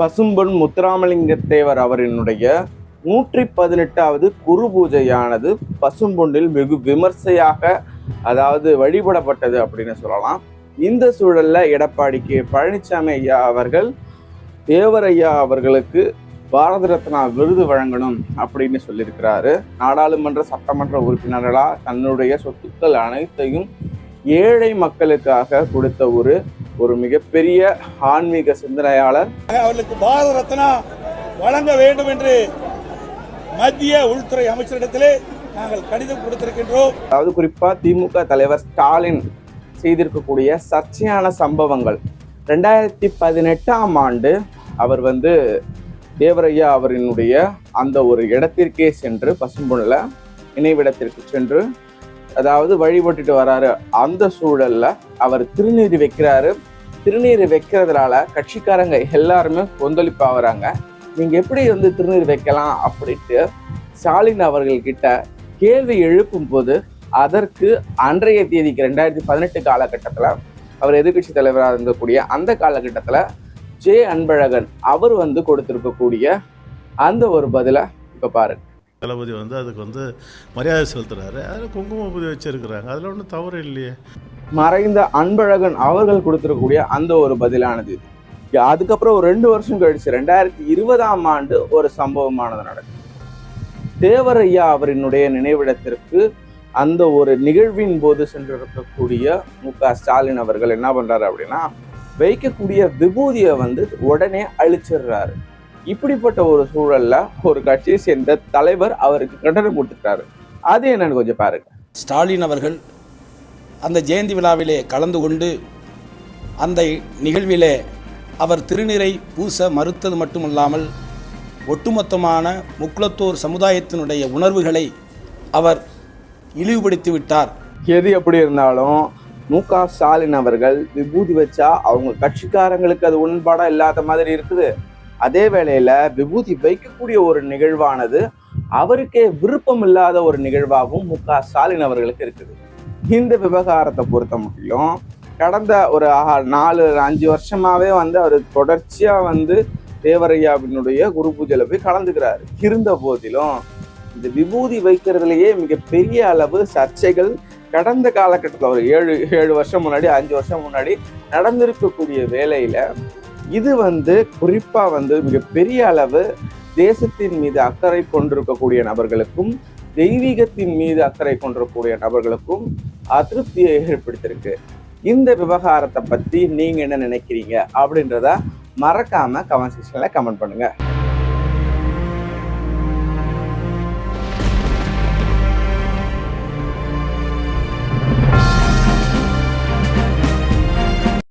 பசும்பொன் முத்துராமலிங்க தேவர் அவரினுடைய நூற்றி பதினெட்டாவது குரு பூஜையானது பசும்பொன்னில் வெகு விமர்சையாக அதாவது வழிபடப்பட்டது அப்படின்னு சொல்லலாம். இந்த சூழலில் எடப்பாடி கே பழனிசாமி ஐயா அவர்கள் தேவரையா அவர்களுக்கு பாரத ரத்னா விருது வழங்கணும் அப்படின்னு சொல்லியிருக்கிறாரு. நாடாளுமன்ற சட்டமன்ற உறுப்பினர்களாக தன்னுடைய சொத்துக்கள் அனைத்தையும் ஏழை மக்களுக்காக கொடுத்த ஒரு ஒரு மிகப்பெரிய ஆன்மீக சிந்தனையாளர். அவர்களுக்கு பாரத ரத்னா வழங்க வேண்டும் என்று மத்திய உள்துறை அமைச்சரிடத்திலே நாங்கள் கடிதம் கொடுத்திருக்கின்றோம். அதாவது குறிப்பா திமுக தலைவர் ஸ்டாலின் செய்திருக்கக்கூடிய சர்ச்சையான சம்பவங்கள். ரெண்டாயிரத்தி பதினெட்டாம் ஆண்டு அவர் வந்து தேவரையா அவரினுடைய அந்த ஒரு இடத்திற்கே சென்று பசும்பொன்னில் நினைவிடத்திற்கு சென்று அதாவது வழிபட்டுட்டு வராரு. அந்த சூழல்ல அவர் திருநீர் வைக்கிறாரு. திருநீர் வைக்கிறதுனால கட்சிக்காரங்க எல்லாருமே கொந்தளிப்பாகிறாங்க நீங்கள் எப்படி வந்து திருநீர் வைக்கலாம் அப்படின்ட்டு ஸ்டாலின் அவர்கள்கிட்ட கேள்வி எழுப்பும் போது அதற்கு அன்றைய தேதிக்கு ரெண்டாயிரத்தி பதினெட்டு காலகட்டத்தில் அவர் எதிர்க்கட்சி தலைவராக இருந்தக்கூடிய அந்த காலகட்டத்தில் ஜே அன்பழகன் அவர் வந்து கொடுத்துருக்கக்கூடிய அந்த ஒரு பதிலை இப்போ பாருங்க. தளபதி வந்து அதுக்கு வந்து மரியாதை செலுத்துறாரு. அதில் குங்கும வச்சிருக்கிறாங்க. அதில் ஒன்றும் தவறு இல்லையே. மறைந்த அன்பழகன் அவர்கள் கொடுத்துருக்கூடிய அந்த ஒரு பதிலானது இது. அதுக்கப்புறம் ஒரு ரெண்டு வருஷம் கழிச்சு ரெண்டாயிரத்தி இருபதாம் ஆண்டு ஒரு சம்பவமானது நடக்குது. தேவரையா அவரினுடைய நினைவிடத்திற்கு அந்த ஒரு நிகழ்வின் போது சென்றிருக்கக்கூடிய மு க ஸ்டாலின் அவர்கள் என்ன பண்றாரு அப்படின்னா வைக்கக்கூடிய விபூதியை வந்து உடனே அழிச்சிடுறாரு. இப்படிப்பட்ட ஒரு சூழல்ல ஒரு கட்சியை சேர்ந்த தலைவர் அவருக்கு கண்டனம் கொடுத்துட்டாரு அது என்னன்னு கொஞ்சம் பாருங்க. ஸ்டாலின் அவர்கள் அந்த ஜெயந்தி விழாவிலே கலந்து கொண்டு அந்த நிகழ்விலே அவர் திருநீரை பூச மறுத்தது மட்டுமல்லாமல் ஒட்டுமொத்தமான முக்குளத்தோர் சமுதாயத்தினுடைய உணர்வுகளை அவர் இழிவுபடுத்தி விட்டார். எது எப்படி இருந்தாலும் மு க ஸ்டாலின் அவர்கள் விபூதி வச்சா அவங்க கட்சிக்காரங்களுக்கு அது உடன்பாடா இல்லாத மாதிரி இருக்குது. அதே வேளையில விபூதி வைக்கக்கூடிய ஒரு நிகழ்வானது அவருக்கே விருப்பம் இல்லாத ஒரு நிகழ்வாகவும் மு க ஸ்டாலின் அவர்களுக்கு இருக்குது. இந்த விவகாரத்தை பொறுத்த முடியும். கடந்த ஒரு நாலு அஞ்சு வருஷமாகவே வந்து அவர் தொடர்ச்சியாக வந்து தேவரையாவினுடைய குரு பூஜையில் போய் கலந்துக்கிறார். இருந்த போதிலும் இந்த விபூதி வைக்கிறதுலையே மிகப்பெரிய அளவு சர்ச்சைகள் கடந்த காலகட்டத்தில் ஒரு ஏழு ஏழு வருஷம் முன்னாடி அஞ்சு வருஷம் முன்னாடி நடந்திருக்கக்கூடிய வேலையில் இது வந்து குறிப்பாக வந்து மிகப்பெரிய அளவு தேசத்தின் மீது அக்கறை கொண்டிருக்கக்கூடிய நபர்களுக்கும் தெய்வீகத்தின் மீது அக்கறை கொண்டிருக்கக்கூடிய நபர்களுக்கும் அதிருப்தியை ஏற்படுத்தியிருக்கு. இந்த விவகாரத்தை பத்தி நீங்க என்ன நினைக்கிறீங்க அப்படின்றத மறக்காம கமெண்ட் செக்ஷன்ல கமெண்ட் பண்ணுங்க.